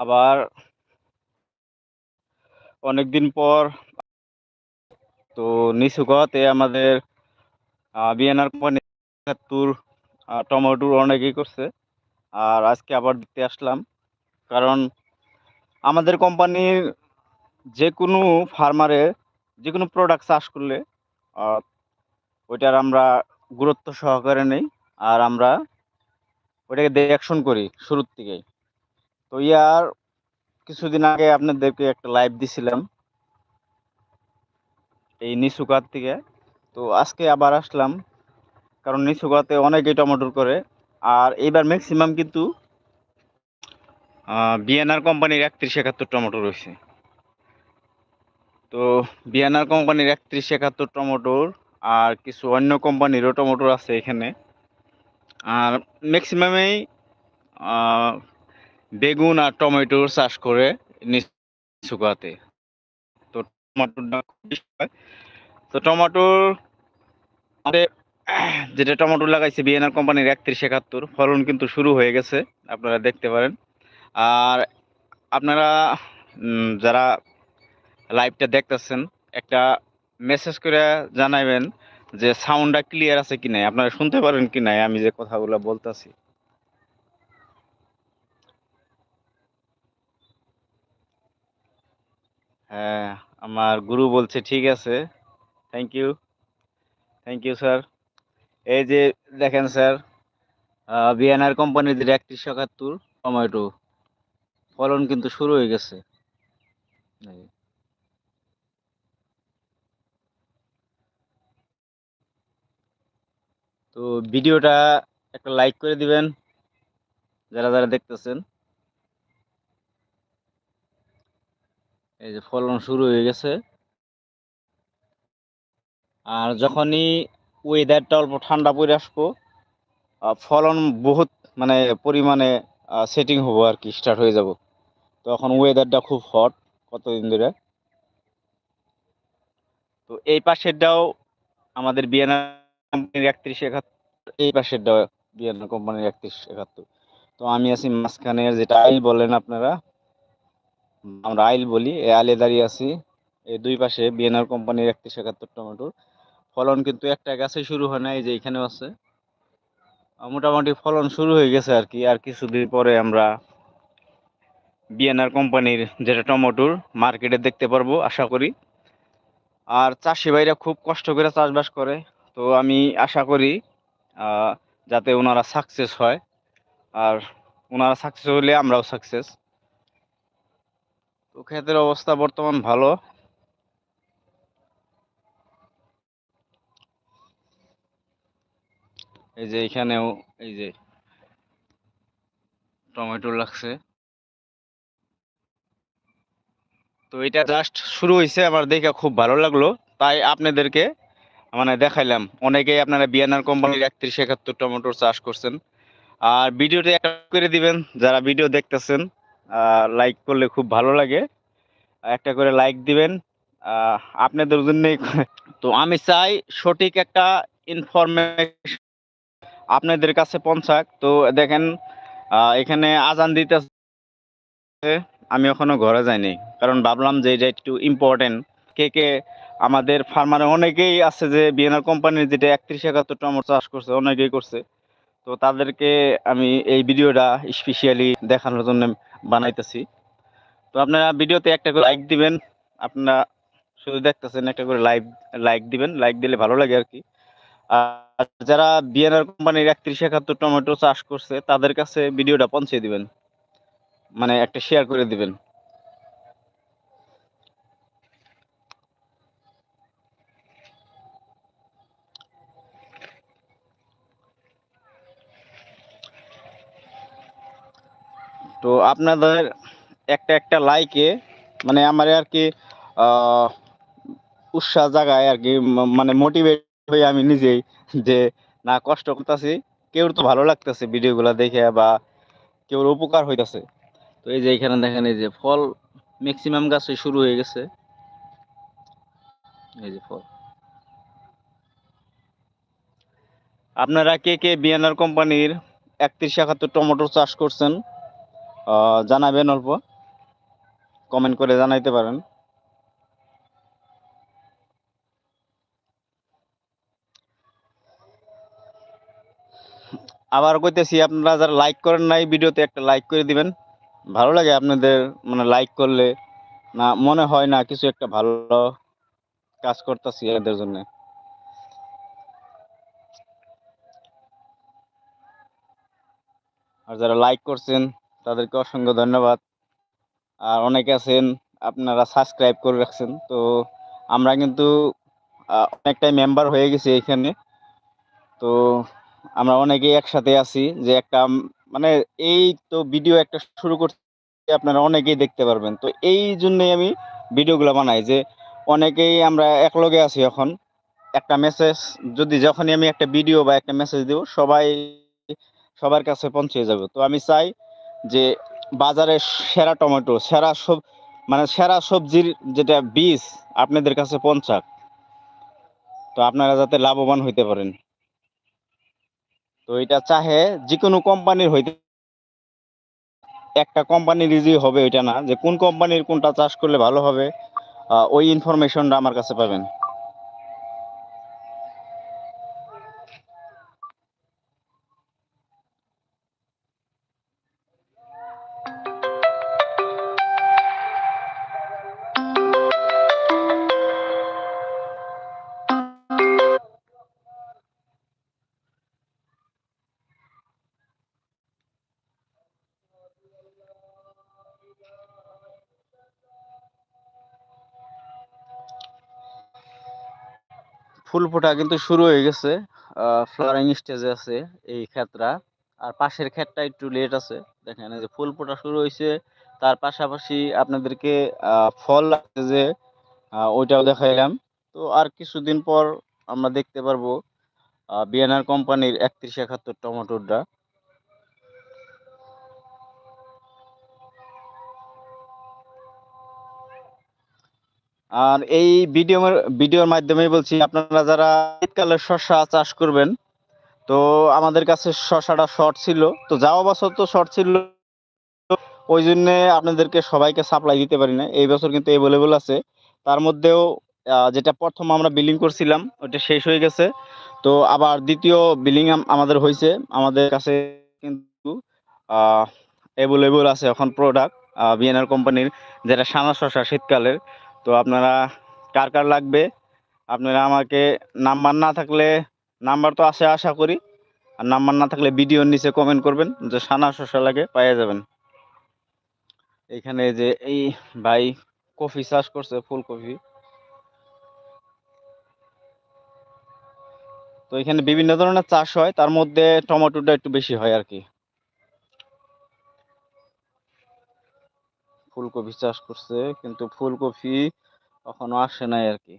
আবার অনেকদিন পর তো নিচুকতে আমাদের বিএনআর কোম্পানি একাত্তর টমেটোর অনেকেই করছে। আর আজকে আবার দেখতে আসলাম। কারণ আমাদের কোম্পানির যে কোনো ফার্মারে যে কোনো প্রোডাক্ট চাষ করলে ওইটার আমরা গুরুত্ব সহকারে নেই। আর আমরা ওইটাকে দেখশন করি শুরুর থেকেই। তো ইয়ার কিছুদিন আগে আপনাদেরকে একটা লাইভ দিছিলাম। এই নিচুকাত থেকে। তো আজকে আবার আসলাম, কারণ নিচুকাতে অনেকেই টমেটোর করে। আর এইবার ম্যাক্সিমাম কিন্তু বিএনআর কোম্পানির একত্রিশ একাত্তর টমেটো রয়েছে। তো বিএনআর কোম্পানির একত্রিশ একাত্তর টমেটোর, আর কিছু অন্য কোম্পানিরও টমেটো আছে এখানে। আর ম্যাক্সিমামেই বেগুন আর টমেটোর চাষ করে নিচুকাতে তো হয়। তো টমেটোর আমাদের যেটা টমেটো লাগাইছে বিএনআর কোম্পানির একত্রিশ একাত্তর, ফলন কিন্তু শুরু হয়ে গেছে, আপনারা দেখতে পারেন। আর আপনারা যারা লাইভটা দেখতেছেন, একটা মেসেজ করে জানাবেন যে সাউন্ডটা ক্লিয়ার আছে কি নাই আপনারা শুনতে পারেন কি নাই আমি যে কথাগুলো বলতাছি। হ্যাঁ আমার গুরু বলছে, ঠিক আছে thank you thank you sir এই যে দেখেন স্যার বিএনআর কোম্পানির যে একত্রিশ একাত্তর টমেটো ফলন কিন্তু শুরু হয়ে গেছে। তো ভিডিওটা একটা লাইক করে দিবেন, যারা যারা দেখতেছেন। এই যে ফলন শুরু হয়ে গেছে। আর যখনই ওয়েদারটা অল্প ঠান্ডা পড়ে আসব ফলন বহুত মানে পরিমাণে সেটিং হব আর কি স্টার্ট হয়ে যাব। তখন ওয়েদারটা খুব হট কতদিন ধরে। তো এই পাশেরটাও আমাদের বিয়ানা কোম্পানির একত্রিশ একাত্তর, এই পাশেরটাও বিএনআর কোম্পানির একত্রিশ একাত্তর। তো আমি আছি মাঝখানে যেটা আইল বলেন আপনারা আমরা আইল বলি এই আলে দাঁড়িয়ে আছি এই দুই পাশে বিএনআর কোম্পানির একত্রিশ একাত্তর টমেটোর। ফলন কিন্তু একটা গাছে শুরু হয় না, এই যে এখানেও আছে। মোটামুটি ফলন শুরু হয়ে গেছে আর কি, আর কিছুদিন পরে আমরা বিএনআর কোম্পানির যেটা টমেটোর মার্কেটে দেখতে পারব, আশা করি। আর চাষি ভাইরা খুব কষ্ট করে চাষবাস করে, তো আমি আশা করি যাতে ওনারা সাকসেস হয়। আর ওনারা সাকসেস হলে আমরাও সাকসেস তো ক্ষেতের অবস্থা বর্তমান ভালো। এই যে এখানেও, এই যে টমেটো লাগছে। তো এটা জাস্ট শুরু হয়েছে আমার দেখে খুব ভালো লাগল। তাই আপনাদেরকে মানে দেখাইলাম। অনেকেই আপনারা বিয়ানার কোম্পানির একত্রিশ একাত্তর টমেটোর চাষ করছেন। আর ভিডিওটা করে দিবেন, যারা ভিডিও দেখতেছেন। লাইক করলে খুব ভালো লাগে। একটা করে লাইক দিবেন। আপনাদের জন্যই তো আমি চাই সঠিক একটা ইনফরমেশন আপনাদের কাছে পৌঁছাক। তো দেখেন এখানে আজান দিতে আমি এখনও ঘরে যাইনি। কারণ ভাবলাম যে এটা একটু ইম্পর্টেন্ট কে কে আমাদের ফার্মারে অনেকেই আছে যে বিএনআর কোম্পানির যেটা একত্রিশ একাত্তর টমেটো চাষ করছে, অনেকেই করছে। তো তাদেরকে আমি এই ভিডিওটা স্পেশালি দেখানোর জন্য বানাইতেছি। তো আপনারা ভিডিওতে একটা করে লাইক দিবেন, আপনারা শুধু দেখতেছেন একটা করে লাইক লাইক দিবেন লাইক দিলে ভালো লাগে আর কি। আর যারা বিএনআর কোম্পানির একত্রিশ একাত্তর টমেটো চাষ করছে, তাদের কাছে ভিডিওটা পৌঁছে দিবেন। মানে একটা শেয়ার করে দিবেন তো আপনাদের একটা একটা লাইকে মানে আমার আর কি উৎসাহ জাগায় আর কি মানে মোটিভেট হয়ে আমি নিজেই যে, না, কষ্ট করতেছি কেউর তো ভালো লাগতেছে ভিডিওগুলো দেখে বা কেউর উপকার হইতাছে। তো এই যে এখানে দেখেন, এই যে ফল ম্যাক্সিমাম গাছে শুরু হয়ে গেছে। এই যে ফল। আপনারা কে কে বিএনআর কোম্পানির একত্রিশ একাত্তর টমেটো চাষ করছেন? জানাবেন অল্প। কমেন্ট করে জানাইতে পারেন। আবার কইতেছি, আপনারা যারা লাইক করেন নাই ভিডিওতে, একটা লাইক করে দিবেন। ভালো লাগে আপনাদের মানে লাইক করলে। না, মনে হয় না কিছু একটা ভালো কাজ করতেছি এদের জন্য। আর যারা লাইক করছেন তাদেরকে অসংখ্য ধন্যবাদ। আর অনেকে আছেন, আপনারা সাবস্ক্রাইব করে রাখছেন। তো আমরা কিন্তু অনেকটাই মেম্বার হয়ে গেছি এখানে তো আমরা অনেকেই একসাথে আছি যে একটা মানে এই তো ভিডিও একটা শুরু করতে আপনারা অনেকেই দেখতে পারবেন। তো এই জন্যই আমি ভিডিওগুলো বানাই যে অনেকেই আমরা একলগে আছি এখন। একটা মেসেজ যদি যখনই আমি একটা ভিডিও বা একটা মেসেজ দেব, সবাই, সবার কাছে পৌঁছে যাবে। তো আমি চাই যে বাজারে সেরা টমেটো, সেরা সব মানে সেরা সবজির যেটা বীজ আপনাদের কাছে পৌঁছাক, তো আপনারা যাতে লাভবান হইতে পারেন। তো এটা চাহে যে কোনো কোম্পানির হইতে, একটা কোম্পানির ইজি হবে ওইটা না, যে কোন কোম্পানির কোনটা চাষ করলে ভালো হবে ওই ইনফরমেশনটা আমার কাছে পাবেন। ফুল ফোটা কিন্তু শুরু হয়ে গেছে ফ্লাওয়ারিং স্টেজে আছে এই ক্ষেতটা। আর পাশের ক্ষেতটা একটু লেট আছে। দেখেন যে ফুল ফোটা শুরু হয়েছে। তার পাশাপাশি আপনাদেরকে ফল লাগছে যে ওইটাও দেখাইলাম। তো আর কিছুদিন পর আমরা দেখতে পারব বিএনআর কোম্পানির একত্রিশ একাত্তর টমেটোটা আর এই ভিডিও ভিডিওর মাধ্যমে বলছি, আপনারা যারা শীতকালে শসা চাষ করবেন, তো আমাদের কাছে শসাটা শর্ট ছিল। তো যাওয়া বছর তো শর্ট ছিল, ওই জন্য আপনাদেরকে সবাইকে সাপ্লাই দিতে পারি না এই বছর কিন্তু অ্যাভেলেবল আছে। তার মধ্যেও যেটা প্রথম আমরা বিলিং করছিলাম ওটা শেষ হয়ে গেছে। তো আবার দ্বিতীয় বিলিং আমাদের হয়েছে আমাদের কাছে কিন্তু অ্যাভেলেবল আছে এখন প্রোডাক্ট বিএনআর কোম্পানির যেটা সানা শসা শীতকালের। তো আপনারা কার কার লাগবে? আপনারা আমাকে নাম্বার না থাকলে, নাম্বার তো আসে আশা করি। আর নাম্বার না থাকলে ভিডিওর নিচে কমেন্ট করবেন, যে সানা শসা লাগে পাইয়ে যাবেন। এখানে যে এই ভাই কফি চাষ করছে, ফুলকপি। তো এখানে বিভিন্ন ধরনের চাষ হয়, তার মধ্যে টমেটোটা একটু বেশি হয় আর কি। ফুলকপি চাষ করছে, কিন্তু ফুলকপি এখনও আসে নাই আর কি।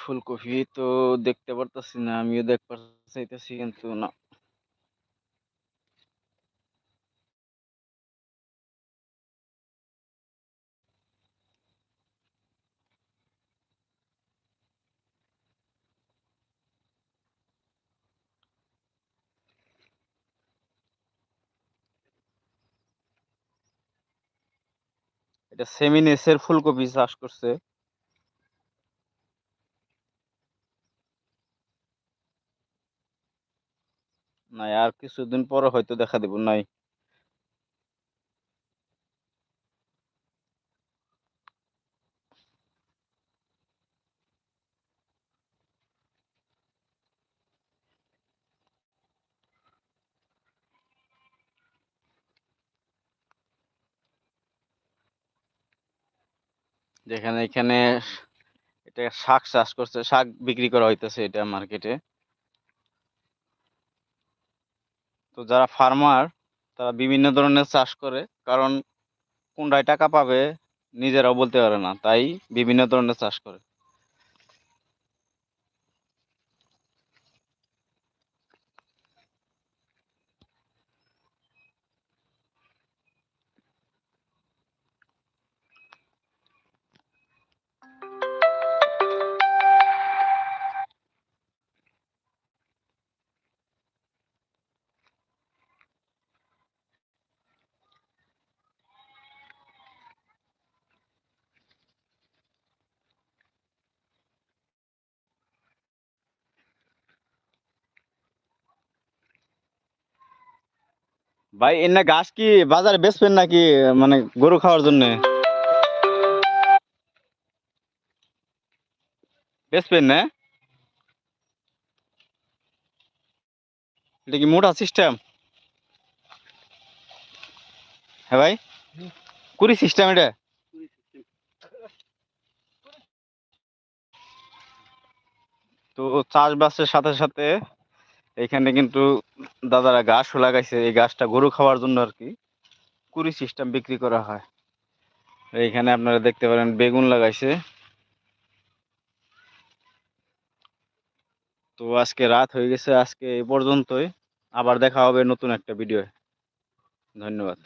ফুলকপি তো দেখতে পারতাছি না, আমিও দেখতে চাইতেছি কিন্তু না। এটা সেমিনেসের ফুলকপি চাষ করছে। নাই আর কিছুদিন পরে হয়তো দেখা দিব নাই। যেখানে, এখানে এটা শাক চাষ করছে, শাক বিক্রি করা হইতেছে এটা মার্কেটে তো যারা ফার্মার তারা বিভিন্ন ধরনের চাষ করে, কারণ কোনটায় টাকা পাবে নিজেরাও বলতে পারে না, তাই বিভিন্ন ধরনের চাষ করে। ভাই, এনে ঘাস কি বাজারে বেচবেন নাকি মানে গরু খাওয়ার জন্য? বেচবেন না? এটা কি মোটা সিস্টেম হ্যাঁ ভাই, কুড়ি সিস্টেম এটা? তো চাষবাসের সাথে সাথে এখানে কিন্তু দাদারা গাছও লাগাইছে। এই গাছটা গরু খাওয়ার জন্য আর কি কুড়ি সিস্টেম বিক্রি করা হয়। এইখানে আপনারা দেখতে পারেন বেগুন লাগাইছে। তো আজকে রাত হয়ে গেছে, আজকে এই পর্যন্তই। আবার দেখা হবে নতুন একটা ভিডিও ধন্যবাদ।